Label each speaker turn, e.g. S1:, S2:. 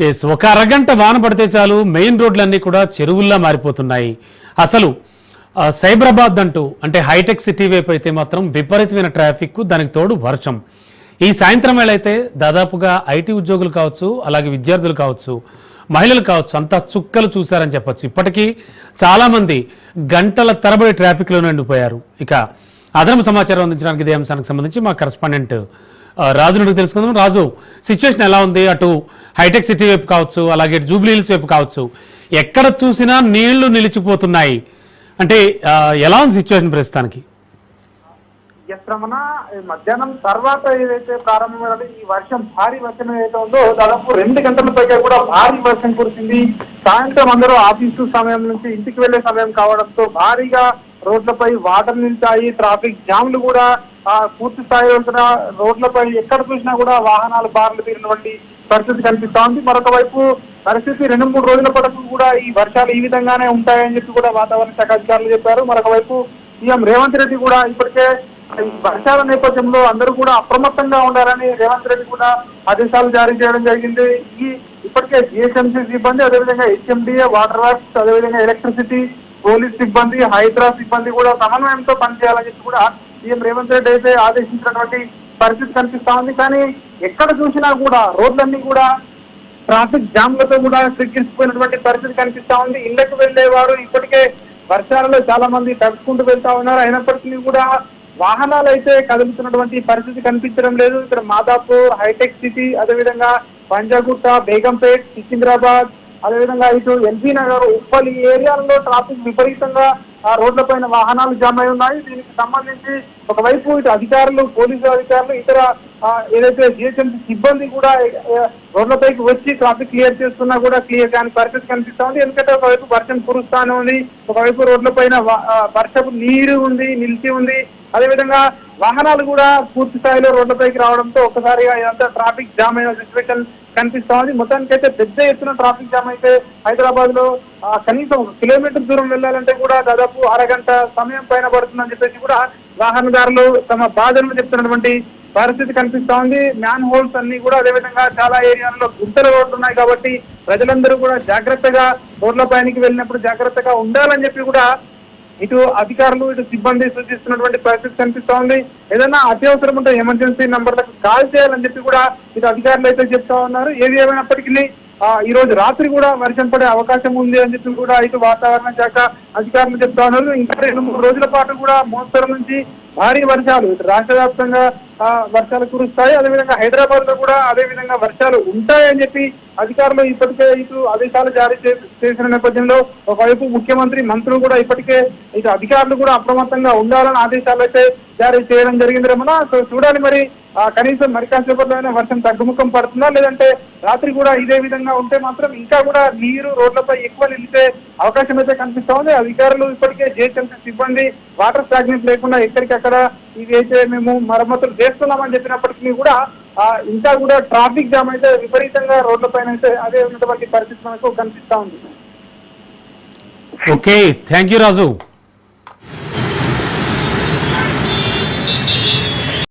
S1: Yes ఒక అరగంట వాన పడితే చాలు మెయిన్ రోడ్లన్నీ కూడా చెరువుల్లా మారిపోతున్నాయి. అసలు సైబరాబాద్ అంటూ అంటే హైటెక్ సిటీ వైపు అయితే మాత్రం విపరీతమైన ట్రాఫిక్ దానికి తోడు వర్షం. ఈ సాయంత్రం వేళ అయితే దాదాపుగా ఐటీ ఉద్యోగులు కావచ్చు అలాగే విద్యార్థులు కావచ్చు మహిళలు కావచ్చు అంతా చుక్కలు చూశారని చెప్పొచ్చు. ఇప్పటికీ చాలామంది గంటల తరబడి ట్రాఫిక్లో నిండిపోయారు ఇక అదనపు సమాచారం అందించడానికి ఇదే అంశానికి సంబంధించి మా కరెస్పాండెంట్ రాజును రాజు నుండి తెలుసుకుందాం. రాజు సిచ్యువేషన్ ఎలా ఉంది? అటు హైటెక్ సిటీ వైపు కావచ్చు అలాగే జూబ్లీ హిల్స్ వైపు కావచ్చు. ఎక్కడ చూసినా నీళ్ళు నిలిచిపోతున్నాయి. అంటే ఎలా ఉంది సిచ్యువేషన్ ప్రస్తుతానికి?
S2: రమణ మధ్యాహ్నం తర్వాత ఏదైతే ప్రారంభమైనది ఈ వర్షం భారీ వర్షం ఏదైతే ఉందో దాదాపు రెండు గంటల పైగా కూడా భారీ వర్షం కురిసింది. సాయంత్రం అందరూ ఆఫీసు సమయం నుంచి ఇంటికి వెళ్ళే సమయం కావడంతో భారీగా రోడ్లపై వాటర్ నిలిచాయి. ట్రాఫిక్ జామ్లు కూడా ఆ, పూర్తి స్థాయి వంతున రోడ్లపై ఎక్కడ చూసినా కూడా వాహనాలు బార్లు తీరినటువంటి పరిస్థితి కనిపిస్తా ఉంది మరొక వైపు పరిస్థితి రెండు మూడు రోజుల పాటు కూడా ఈ వర్షాలు ఈ విధంగానే ఉంటాయని చెప్పి కూడా వాతావరణ శాఖ అధికారులు చెప్పారు. మరొక వైపు సీఎం రేవంత్ రెడ్డి కూడా ఇప్పటికే వర్షాల నేపథ్యంలో అందరూ కూడా అప్రమత్తంగా ఉండాలని రేవంత్ రెడ్డి కూడా ఆదేశాలు జారీ చేయడం జరిగింది. ఈ ఇప్పటికే జిహెచ్ఎంసీ సిబ్బంది అదేవిధంగా హెచ్ఎండిఏ వాటర్ వర్క్స్ అదేవిధంగా ఎలక్ట్రిసిటీ పోలీస్ సిబ్బంది హైదరాబాద్ సిబ్బంది కూడా సమన్వయంతో పనిచేయాలని చెప్పి కూడా సీఎం రేవంత్ రెడ్డి అయితే ఆదేశించినటువంటి పరిస్థితి కనిపిస్తా ఉంది. కానీ ఎక్కడ చూసినా కూడా రోడ్లన్నీ కూడా ట్రాఫిక్ జామ్లతో కూడా సిక్కించిపోయినటువంటి పరిస్థితి కనిపిస్తా ఉంది. ఇళ్ళకు వెళ్ళేవారు ఇప్పటికే వర్షాలలో చాలా మంది తడుచుకుంటూ వెళ్తా ఉన్నారు. అయినప్పటికీ కూడా వాహనాలు అయితే కదులుతున్నటువంటి పరిస్థితి కనిపించడం లేదు. ఇక్కడ మాదాపూర్ హైటెక్ సిటీ అదేవిధంగా పంజాగుట్ట బేగంపేట్ సికింద్రాబాద్ అదేవిధంగా ఇటు ఎల్బీ నగర్ ఉప్పల్ ఈ ఏరియాలలో ట్రాఫిక్ విపరీతంగా రోడ్ల పైన వాహనాలు జామ్ అయి ఉన్నాయి. దీనికి సంబంధించి ఒకవైపు ఇటు అధికారులు పోలీసు అధికారులు ఇతర ఏదైతే జిహెచ్ఎంసీ సిబ్బంది కూడా రోడ్లపైకి వచ్చి ట్రాఫిక్ క్లియర్ చేస్తున్నా కూడా క్లియర్ కాని పరిస్థితి కనిపిస్తా ఉంది ఎందుకంటే ఒకవైపు వర్షం కురుస్తానే ఉంది ఒకవైపు రోడ్ల పైన వర్షపు నీరు ఉంది నిలిచి ఉంది. అదేవిధంగా వాహనాలు కూడా పూర్తి స్థాయిలో రోడ్లపైకి రావడంతో ఒక్కసారిగా ఇదంతా ట్రాఫిక్ జామ్ అయిన సిచ్యువేషన్ కనిపిస్తా ఉంది. మొత్తానికైతే పెద్ద ఎత్తున ట్రాఫిక్ జామ్ అయితే హైదరాబాద్లో కనీసం ఒక కిలోమీటర్ దూరం వెళ్ళాలంటే కూడా దాదాపు అరగంట సమయం పైన పడుతుందని చెప్పేసి కూడా వాహనదారులు తమ బాధలను చెప్తున్నటువంటి పరిస్థితి కనిపిస్తా ఉంది. మ్యాన్ హోల్స్ అన్ని కూడా అదేవిధంగా చాలా ఏరియాల్లో గుంతల రోడ్లు ఉన్నాయి కాబట్టి ప్రజలందరూ కూడా జాగ్రత్తగా రోడ్ల పైనకి వెళ్ళినప్పుడు జాగ్రత్తగా ఉండాలని చెప్పి కూడా ఇటు అధికారులు ఇటు సిబ్బంది సూచిస్తున్నటువంటి పరిస్థితి కనిపిస్తా ఉంది ఏదైనా అత్యవసరం ఉంటే ఎమర్జెన్సీ నంబర్లకు కాల్ చేయాలని చెప్పి కూడా ఇటు అధికారులు అయితే చెప్తా ఉన్నారు. ఏది ఏమైనప్పటికీ ఈ రోజు రాత్రి కూడా వర్షం పడే అవకాశం ఉంది అని చెప్పి కూడా ఇటు వాతావరణ శాఖ అధికారులు చెప్తా ఉన్నారు ఇంకా రెండు మూడు రోజుల పాటు కూడా మోస్తరు నుంచి భారీ వర్షాలు ఇటు రాష్ట్ర వ్యాప్తంగా వర్షాలు కురుస్తాయి. అదేవిధంగా హైదరాబాద్లో కూడా అదే విధంగా వర్షాలు ఉంటాయని చెప్పి అధికారులు ఇప్పటికే ఇటు ఆదేశాలు జారీ చేసిన నేపథ్యంలో ఒకవైపు ముఖ్యమంత్రి మంత్రులు కూడా ఇప్పటికే ఇటు అధికారులు కూడా అప్రమత్తంగా ఉండాలని ఆదేశాలు అయితే జారీ చేయడం జరిగింది. రమణ సో చూడాలి మరి కనీసం మరి కాసేపట్లో వర్షం తగ్గుముఖం పడుతుందా? లేదంటే రాత్రి కూడా ఇదే విధంగా ఉంటే మాత్రం ఇంకా కూడా నీరు రోడ్లపై ఎక్కువ నిలిచే అవకాశం అయితే కనిపిస్తా ఉంది. అధికారులు ఇప్పటికే జిహెచ్ఎంసీ సిబ్బంది వాటర్ స్టాగ్నెంట్ లేకుండా ఎక్కడికక్కడ ఇదైతే అయితే మేము మరమ్మతులు చేస్తున్నామని చెప్పినప్పటికీ కూడా ఇంకా కూడా ట్రాఫిక్ జామ్ అయితే విపరీతంగా రోడ్లపైన అయితే అదే ఉన్నటువంటి పరిస్థితి మనకు కనిపిస్తా ఉంది.
S1: Okay thank you Raju.